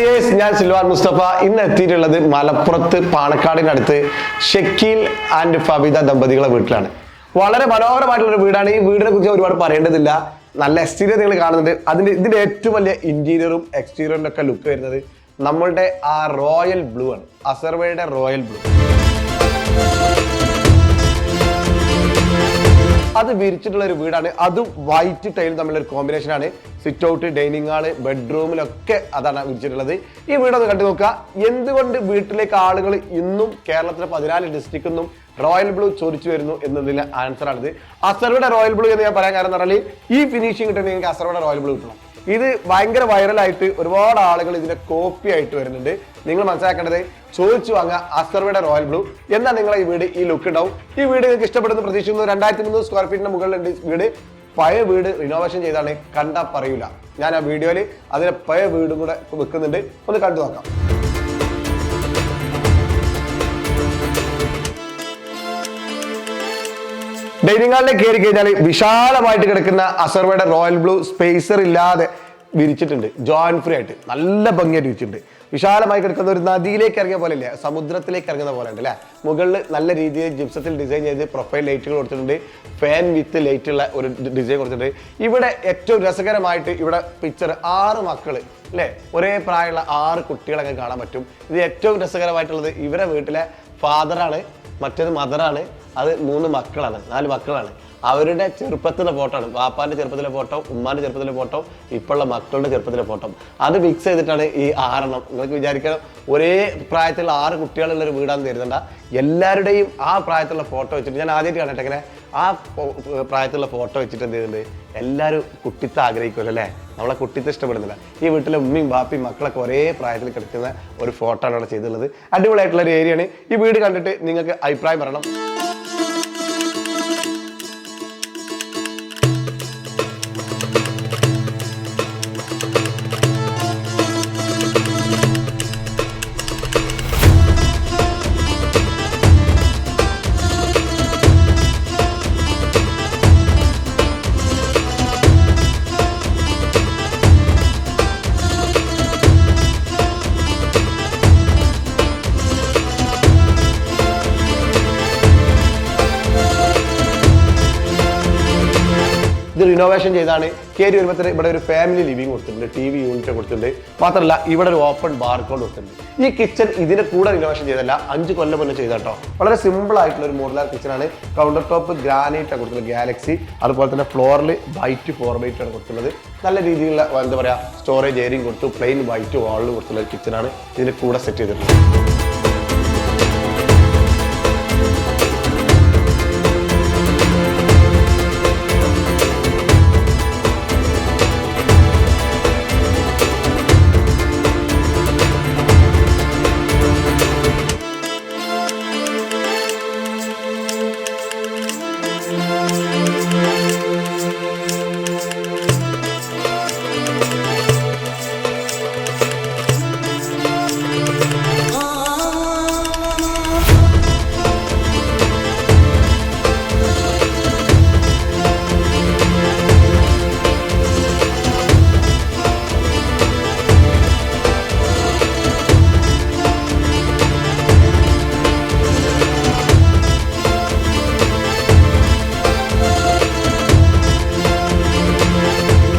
Dears ഞാൻ Silvan Mustafa ഇന്ന് എത്തിയിട്ടുള്ളത് മലപ്പുറത്ത് പാണക്കാടിനടുത്ത് ഷക്കീൽ ആൻഡ് ഫബിത ദമ്പതികളെ വീട്ടിലാണ്. വളരെ മനോഹരമായിട്ടുള്ള ഒരു വീടാണ്. ഈ വീടിനെ കുറിച്ച് ഒരുപാട് പറയേണ്ടതില്ല. നല്ല എക്സ്റ്റീരിയർ നിങ്ങൾ കാണുന്നുണ്ട്. അതിന്റെ ഇതിന്റെ ഏറ്റവും വലിയ ഇന്റീരിയറും എക്സ്റ്റീരിയറും ഒക്കെ ലുക്ക് വരുന്നത് നമ്മളുടെ ആ റോയൽ ബ്ലൂ ആണ്. അസർവയുടെ റോയൽ ബ്ലൂ അത് വിരിച്ചിട്ടുള്ള ഒരു വീടാണ്. അതും വൈറ്റ് ടൈൽ തമ്മിലുള്ള ഒരു കോമ്പിനേഷൻ ആണ് സിറ്റ് ഔട്ട് ഡൈനിങ് ഹാൾ ബെഡ്റൂമിലൊക്കെ അതാണ് വിരിച്ചിട്ടുള്ളത്. ഈ വീടൊന്ന് കണ്ടു നോക്കുക. എന്തുകൊണ്ട് വീട്ടിലേക്ക് ആളുകൾ ഇന്നും കേരളത്തിലെ പതിനാല് ഡിസ്ട്രിക്റ്റിൽ റോയൽ ബ്ലൂ ചോദിച്ചു വരുന്നു എന്നതിലെ ആൻസർ ആണിത്. അസർവയുടെ റോയൽ ബ്ലൂ എന്ന് ഞാൻ പറയാൻ കാരണം എന്ന് പറഞ്ഞാൽ ഈ ഫിനിഷിംഗ് കിട്ടണമെങ്കിൽ അസർവയുടെ റോയൽ ബ്ലൂ കിട്ടണം. ഇത് ഭയങ്കര വൈറലായിട്ട് ഒരുപാട് ആളുകൾ ഇതിന്റെ കോപ്പി ആയിട്ട് വരുന്നുണ്ട്. നിങ്ങൾ മനസ്സിലാക്കേണ്ടത് ചോദിച്ചു വാങ്ങുക അസർവയുടെ റോയൽ ബ്ലൂ എന്നാൽ നിങ്ങളെ ഈ വീട് ഈ ലുക്ക് ഉണ്ടാവും. ഈ വീട് നിങ്ങൾക്ക് ഇഷ്ടപ്പെടുന്ന പ്രതീക്ഷിക്കുന്നു. രണ്ടായിരത്തി മുന്നൂറ് സ്ക്വയർ ഫീറ്റിന് മുകളിലുണ്ട് വീട്. പഴയ വീട് റിനോവേഷൻ ചെയ്താണ് കണ്ടാൽ പറയൂല. ഞാൻ ആ വീഡിയോയിൽ അതിലെ പഴയ വീടും കൂടെ വെക്കുന്നുണ്ട്. ഒന്ന് കണ്ടു നോക്കാം. ഡൈനിങ് ഹാളിലേക്ക് കയറി കഴിഞ്ഞാൽ വിശാലമായിട്ട് കിടക്കുന്ന അസർവയുടെ റോയൽ ബ്ലൂ സ്പേസർ ഇല്ലാതെ വിരിച്ചിട്ടുണ്ട്. ജോയിൻ ഫ്രീ ആയിട്ട് നല്ല ഭംഗിയായിട്ട് വിരിച്ചിട്ടുണ്ട്. വിശാലമായി കിടക്കുന്ന ഒരു നദിയിലേക്ക് ഇറങ്ങിയ പോലെ ഇല്ല സമുദ്രത്തിലേക്ക് ഇറങ്ങുന്ന പോലെ ഉണ്ട് അല്ലേ? മുകളിൽ നല്ല രീതിയിൽ ജിപ്സത്തിൽ ഡിസൈൻ ചെയ്ത് പ്രൊഫൈൽ ലൈറ്റുകൾ കൊടുത്തിട്ടുണ്ട്. ഫാൻ വിത്ത് ലൈറ്റ് ഉള്ള ഒരു ഡിസൈൻ കൊടുത്തിട്ടുണ്ട്. ഇവിടെ ഏറ്റവും രസകരമായിട്ട് ഇവിടെ പിക്ചർ ആറ് മക്കൾ അല്ലേ? ഒരേ പ്രായമുള്ള ആറ് കുട്ടികളൊക്കെ കാണാൻ പറ്റും. ഇത് ഏറ്റവും രസകരമായിട്ടുള്ളത് ഇവരെ വീട്ടിലെ ഫാദറാണ് മറ്റേത് മദറാണ് അത് മൂന്ന് മക്കളാണ് നാല് മക്കളാണ്. അവരുടെ ചെറുപ്പത്തിലെ ഫോട്ടോ ആണ്. വാപ്പാന്റെ ചെറുപ്പത്തിലെ ഫോട്ടോ ഉമ്മാന്റെ ചെറുപ്പത്തിലെ ഫോട്ടോ ഇപ്പോഴുള്ള മക്കളുടെ ചെറുപ്പത്തിലെ ഫോട്ടോ അത് മിക്സ് ചെയ്തിട്ടാണ് ഈ ആറെണ്ണം. നിങ്ങൾക്ക് വിചാരിക്കണം ഒരേ പ്രായത്തിലുള്ള ആറ് കുട്ടികളുള്ള ഒരു വീടാന്ന് തരുന്നുണ്ട എല്ലാവരുടെയും ആ പ്രായത്തിലുള്ള ഫോട്ടോ വെച്ചിട്ട് ഞാൻ ആദ്യമായിട്ട് കണ്ടിട്ട് ആ പ്രായത്തിലുള്ള ഫോട്ടോ വെച്ചിട്ട് എന്ത് ചെയ്യുന്നുണ്ട്? എല്ലാവരും കുട്ടിത്തെ ആഗ്രഹിക്കുമല്ലോ അല്ലേ? നമ്മളെ കുട്ടിത്തെ ഇഷ്ടപ്പെടുന്നില്ല. ഈ വീട്ടിലെ ഉമ്മയും ബാപ്പയും മക്കളൊക്കെ ഒരേ പ്രായത്തിൽ കിടക്കുന്ന ഒരു ഫോട്ടോ ആണ് അവിടെ ചെയ്തിട്ടുള്ളത്. അടിപൊളിയായിട്ടുള്ള ഒരു ഏരിയയാണ് ഈ വീട് കണ്ടിട്ട് നിങ്ങൾക്ക് അഭിപ്രായം പറയണം. റിനോവേഷൻ ചെയ്താണ്. കയറി വരുമ്പോൾ ഇവിടെ ഒരു ഫാമിലി ലിവിംഗ് കൊടുത്തിട്ടുണ്ട് ടി വി യൂണിറ്റ് കൊടുത്തിട്ടുണ്ട്. മാത്രമല്ല ഇവിടെ ഒരു ഓപ്പൺ ബാർക്കോഡ് കൊടുത്തിട്ടുണ്ട്. ഈ കിച്ചൺ ഇതിന്റെ കൂടെ റിനോവേഷൻ ചെയ്തല്ല അഞ്ച് കൊല്ലം മുന്നേ ചെയ്ത കേട്ടോ വളരെ സിമ്പിൾ ആയിട്ടുള്ള ഒരു മോഡുലാർ കിച്ചൺ ആണ്. കൗണ്ടർ ടോപ്പ് ഗ്രാനൈറ്റ് ആണ് കൊടുത്തിട്ടുള്ളത് ഗാലക്സി അതുപോലെ തന്നെ ഫ്ലോറിൽ വൈറ്റ് ഫോർ വൈറ്റ് ആണ് കൊടുത്തിട്ടുള്ളത്. നല്ല രീതിയിലുള്ള എന്താ പറയുക സ്റ്റോറേജ് ഏരിയയും കൊടുത്തു പ്ലെയിൻ വൈറ്റ് വാളിൽ കൊടുത്തുള്ള ആണ് ഇതിന്റെ കൂടെ സെറ്റ് ചെയ്തിട്ടുള്ളത്.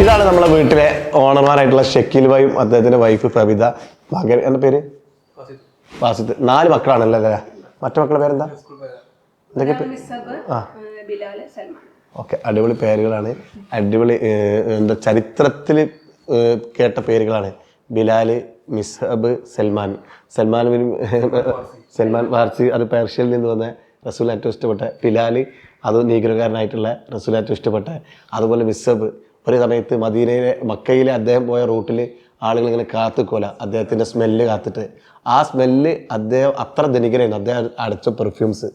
ഇതാണ് നമ്മളെ വീട്ടിലെ ഓണർമാരായിട്ടുള്ള ഷക്കീൽ ഭായും അദ്ദേഹത്തിന്റെ വൈഫ് പ്രവിത. മകൻ എന്ന പേര്? വാസിത്ത് നാല് മക്കളാണല്ലോ? അല്ലേ? മറ്റു മക്കളുടെ പേരെന്താ? എന്തൊക്കെ ആ. ഓക്കെ അടിപൊളി പേരുകളാണ്. അടിപൊളി എന്താ ചരിത്രത്തിൽ കേട്ട പേരുകളാണ്. ബിലാൽ മിസ്ഹബ് സൽമാൻ. സൽമാൻ ബിൻ സൽമാൻ വാർസി അത് പേർഷ്യയിൽ നിന്ന് വന്ന റസൂൽ ഏറ്റവും ഇഷ്ടപ്പെട്ട ബിലാൽ അത് നീഗ്രകാരനായിട്ടുള്ള റസൂൽ ഏറ്റവും ഇഷ്ടപ്പെട്ട. അതുപോലെ മിസ്ഹബ് ഒരു സമയത്ത് മദീനയിലെ മക്കയിലെ അദ്ദേഹം പോയ റൂട്ടിൽ ആളുകൾ ഇങ്ങനെ കാത്തുക്കോല. അദ്ദേഹത്തിന്റെ സ്മെല്ല് കാത്തിട്ട്. ആ സ്മെല്ല് അദ്ദേഹം അത്ര ധനികനായിരുന്നു. അദ്ദേഹം അടച്ച പെർഫ്യൂംസ്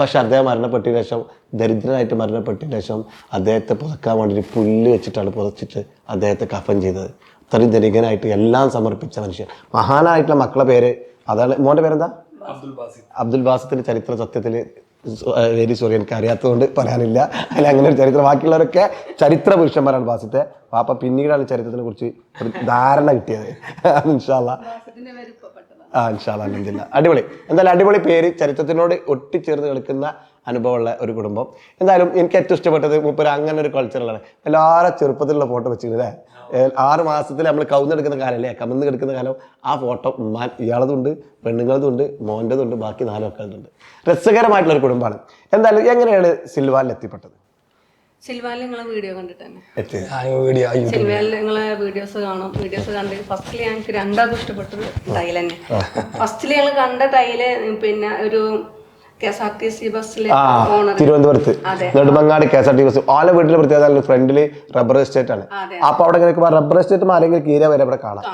പക്ഷെ അദ്ദേഹം മരണപ്പെട്ടതിന് ശേഷം ദരിദ്രനായിട്ട് മരണപ്പെട്ടതിന് ശേഷം അദ്ദേഹത്തെ പുതക്കാൻ വേണ്ടിയിട്ട് പുല്ല് വെച്ചിട്ടാണ് പുതച്ചിട്ട് അദ്ദേഹത്തെ കഫൻ ചെയ്തത്. അത്രയും ധനികനായിട്ട് എല്ലാം സമർപ്പിച്ച മനുഷ്യൻ. മഹാനായിട്ടുള്ള മക്കളെ പേര് അതാണ് മോന്റെ പേരെന്താ? അബ്ദുൽ ബാസിത്തിന്റെ ചരിത്ര സത്യത്തിൽ വെരി സോറി എനിക്ക് അറിയാത്തതുകൊണ്ട് പറയാനില്ല. അതിൽ അങ്ങനെ ഒരു ചരിത്രം. ബാക്കിയുള്ളവരൊക്കെ ചരിത്ര പുരുഷന്മാരാണ് ബാസിത്തെ. പാപ്പ പിന്നീടാണ് ചരിത്രത്തിനെ കുറിച്ച് ഒരു ധാരണ കിട്ടിയത്. ഇൻഷാല്ല ആ ഇൻഷാല്ല അടിപൊളി. എന്തായാലും അടിപൊളി പേര് ചരിത്രത്തിനോട് ഒട്ടിച്ചേർന്ന് കളിക്കുന്ന അനുഭവമുള്ള ഒരു കുടുംബം. എന്തായാലും എനിക്ക് ഏറ്റവും ഇഷ്ടപ്പെട്ടത് മൂപ്പര് അങ്ങനെ ഒരു കൾച്ചറിലാണ് എല്ലാവരും ചെറുപ്പത്തിലുള്ള ഫോട്ടോ വെച്ചിരുന്നത് ആറ് മാസത്തിൽ നമ്മൾ കവുന്നെടുക്കുന്ന കാലമല്ലേ കമന്ന് കിടക്കുന്ന കാലം. ആ ഫോട്ടോ ഉമ്മാൻ ഇയാളതുണ്ട് പെണ്ണുങ്ങളതുണ്ട് മോന്റെതുണ്ട് ബാക്കി നാല് മക്കളുണ്ട് രസകരമായിട്ടുള്ള ഒരു കുടുംബമാണ്. എന്തായാലും എങ്ങനെയാണ് സിൽവാലിൽ എത്തിപ്പെട്ടത്? സിൽവാനിൽ നിങ്ങളെ വീഡിയോ കണ്ടിട്ട് തന്നെ. സിൽവാനിൽ നിങ്ങളെ വീഡിയോസ് കാണും. വീഡിയോസ് കണ്ട് ഫസ്റ്റിൽ ഞങ്ങൾക്ക് രണ്ടാമത് ഇഷ്ടപ്പെട്ടത് ടൈൽ തന്നെ ഫസ്റ്റിൽ ഞങ്ങൾ കണ്ട ടൈൽ പിന്നെ ഒരു തിരുവനന്തപുരത്ത്. Nedumangad K S R T bus. ഓല വീട്ടിലെ പ്രത്യേകത ഫ്രണ്ടിൽ റബ്ബർ എസ്റ്റേറ്റ് ആണ്. അപ്പൊ അവിടെ ഇങ്ങനെ റബ്ബർ എസ്റ്റേറ്റ് ആരെങ്കിലും കീര വരെ ഇവിടെ കാണാം.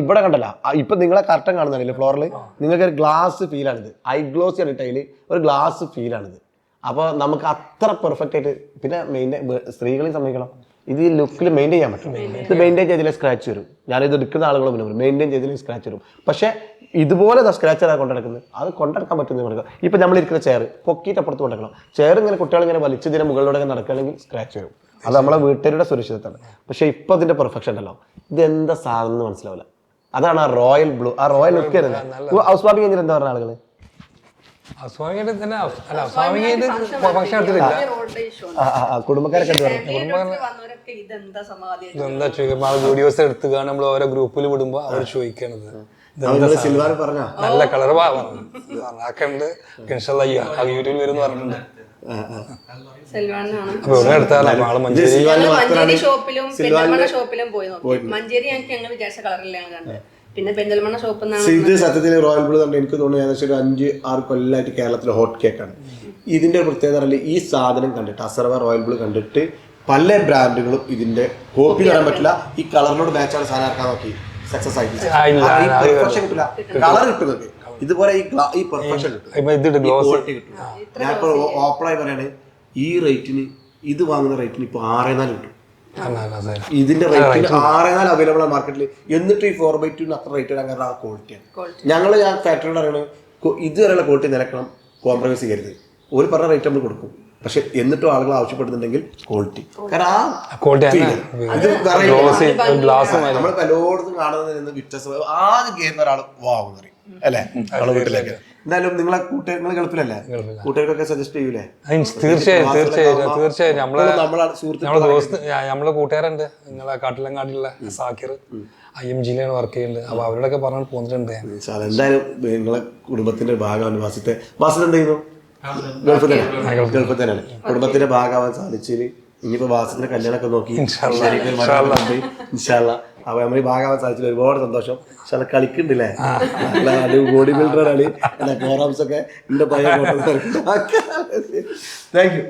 ഇവിടെ കണ്ടല്ല. ഇപ്പൊ നിങ്ങളെ കറക്റ്റം കാണുന്നില്ല ഫ്ലോറിൽ നിങ്ങൾക്ക് ഒരു ഗ്ലാസ് ഫീൽ ആണിത്. ഐ ഗ്ലോസ് ടൈൽ ഒരു ഗ്ലാസ് ഫീൽ ആണിത്. അപ്പോൾ നമുക്ക് അത്ര പെർഫെക്റ്റ് ആയിട്ട് പിന്നെ മെയിൻ സ്ത്രീകളെ സമ്മതിക്കണം ഇത് ലുക്കിൽ മെയിന്റെയിൻ ചെയ്യാൻ പറ്റും. ഇത് മെയിന്റെയിൻ ചെയ്തില്ലേ സ്ക്രാച്ച് വരും. ഞാനിത് എടുക്കുന്ന ആളുകളും മെയിന്റെയിൻ ചെയ്തില്ലേ സ്ക്രാച്ച് വരും. പക്ഷേ ഇതുപോലെ സ്ക്രാച്ച് ആണ് കൊണ്ടെടുക്കുന്നത്. അത് കൊണ്ടെടുക്കാൻ പറ്റുന്ന കൊടുക്കുക ഇപ്പം നമ്മൾ ഇരിക്കുന്ന ചെയർ പൊക്കിയിട്ട് അപ്പുറത്ത് കൊണ്ടെടുക്കണം. ചെയർ ഇങ്ങനെ കുട്ടികൾ ഇങ്ങനെ വലിച്ച് ഇതിന് മുകളിലൂടെ ഇങ്ങനെ നടക്കുകയാണെങ്കിൽ സ്ക്രാച്ച് വരും. അത് നമ്മളെ വീട്ടുകാരുടെ സുരക്ഷിതത്താണ്. പക്ഷേ ഇപ്പൊ അതിന്റെ പെർഫെക്ഷൻ ഉണ്ടല്ലോ. ഇത് എന്താ സാധനം എന്ന് മനസ്സിലാവില്ല. അതാണ് ആ റോയൽ ബ്ലൂ ആ റോയൽ ലുക്ക് വരുന്നത്. ഹൗസ് വാമിങ് കഴിഞ്ഞിട്ട് എന്താ പറഞ്ഞ ആളുകൾ കുടുംബക്കാരൊക്കെ ഇതെന്താ ഇതെന്താ വീഡിയോസ് നമ്മൾ ഓരോ ഗ്രൂപ്പിൽ വിടുമ്പോ അവർ ചോദിക്കണത്. സിൽവാൻ പറഞ്ഞ? നല്ല കളർ പറഞ്ഞാക്കണ്ട് ഇൻഷല്ല യൂട്യൂബിൽ വരുന്ന പറഞ്ഞിട്ടുണ്ട്. മഞ്ചേരി ഷോപ്പിലും പെരിന്തൽമണ്ണ ഷോപ്പിലും പോയി നോക്കി. മഞ്ചേരി ഞങ്ങൾക്ക് ഞങ്ങൾ വിചാരിച്ച കളറില്ല ഞങ്ങൾ കണ്ടത്. പിന്നെ പെരിന്തൽമണ്ണ ഇത് സത്യത്തിൽ റോയൽ ബ്ലൂ തന്നെ എനിക്ക് തോന്നുന്നു ഏകദേശം ഒരു അഞ്ച് ആറ് കൊല്ലായിട്ട് കേരളത്തിലെ ഹോട്ട് കേക്ക് ആണ് ഇതിന്റെ ഒരു പ്രത്യേകത പറഞ്ഞാൽ ഈ സാധനം കണ്ടിട്ട് അസർവ റോയൽ ബ്ലൂ കണ്ടിട്ട് പല ബ്രാൻഡുകളും ഇതിന്റെ കോപ്പി തരാൻ പറ്റില്ല. ഈ കളറിനോട് മാച്ചാണ് സാധനം ഇറക്കാൻ നോക്കി. സക്സസ് ആയിട്ട് കളർ കിട്ടുന്നത് ഇതുപോലെ ഈ ഈ പെർഫെക്ഷൻ കിട്ടും. ഇപ്പൊ ഇതിട്ട് ഗ്ലോസ് ക്വാളിറ്റി കിട്ടും. ഞാനിപ്പോ ഓപ്പണായി പറയാണ് ഈ റേറ്റിന് ഇത് വാങ്ങുന്ന റേറ്റിന് ഇപ്പൊ ആറേ നാല് കിട്ടും ഇതിന്റെ റേറ്റിന് ആറേ നാല് അവൈലബിൾ ആണ് മാർക്കറ്റിൽ എന്നിട്ട് ഈ ഫോർ ബൈ ടുന് അത്ര റേറ്റ് ഇടാൻ കാരണം ആ ക്വാളിറ്റിയാണ് ഞങ്ങൾ ഞാൻ ഫാക്ടറിയോട് അറിയണത് ഇതുവരെയുള്ള ക്വാളിറ്റി നിലക്കണം കോംപ്രമൈസ് ചെയ്യരുത്. ഒരു പറഞ്ഞ റേറ്റ് നമ്മൾ കൊടുക്കും. പക്ഷെ എന്നിട്ടും ആളുകൾ ആവശ്യപ്പെടുന്നുണ്ടെങ്കിൽ ക്വാളിറ്റി കാരണം ആ ക്വാളിറ്റി. ഇത് ഗ്ലോസ് നമ്മൾ പലയിടത്തും കാണുന്നതിൽ നിന്ന് വ്യത്യസ്ത ആകെ കയറുന്ന ഒരാൾ വാങ്ങുന്ന അല്ലേ? നമ്മളെ വീട്ടിലേക്ക്. എന്തായാലും നിങ്ങളെ കൂട്ടുകാർ ഗൾഫിലല്ലേ? കൂട്ടുകാർക്കൊക്കെ സജസ്റ്റ് ചെയ്യൂലേ? തീർച്ചയായും തീർച്ചയായും തീർച്ചയായും. നമ്മളെ നമ്മളെ ദോസ്ത് നമ്മളെ കൂട്ടുകാരുണ്ട്. നിങ്ങളെ കാട്ടിലങ്ങാടിയുള്ള സാക്കിർ. ഐ എം ജിയിലാണ് വർക്ക് ചെയ്യുന്നത് അപ്പൊ അവരോടൊക്കെ പറഞ്ഞിട്ട് പോന്നിട്ടുണ്ട്. എന്തായാലും നിങ്ങളെ കുടുംബത്തിന്റെ ഭാഗമാണ് വാസത്തെ വാസത്തെ എന്ത് ചെയ്യുന്നു? ഗൾഫിൽ തന്നെ. ഗൾഫിൽ തന്നെയാണ്. കുടുംബത്തിന്റെ ഭാഗമാവാൻ സാധിച്ചതിൽ ഇനിയിപ്പോ വാസത്തിന്റെ കല്യാണമൊക്കെ നോക്കി ഇൻഷാല്ല. അപ്പൊ നമ്മൾ ഈ ഭാഗമാവാൻ സാധിച്ചതിൽ ഒരുപാട് സന്തോഷം. പക്ഷെ കളിക്കുന്നില്ലേ നല്ല അടി ബോഡി ബിൽഡർ കളി അല്ല ഫോറംസ് ഒക്കെ എന്റെ പയ്യ താങ്ക് യു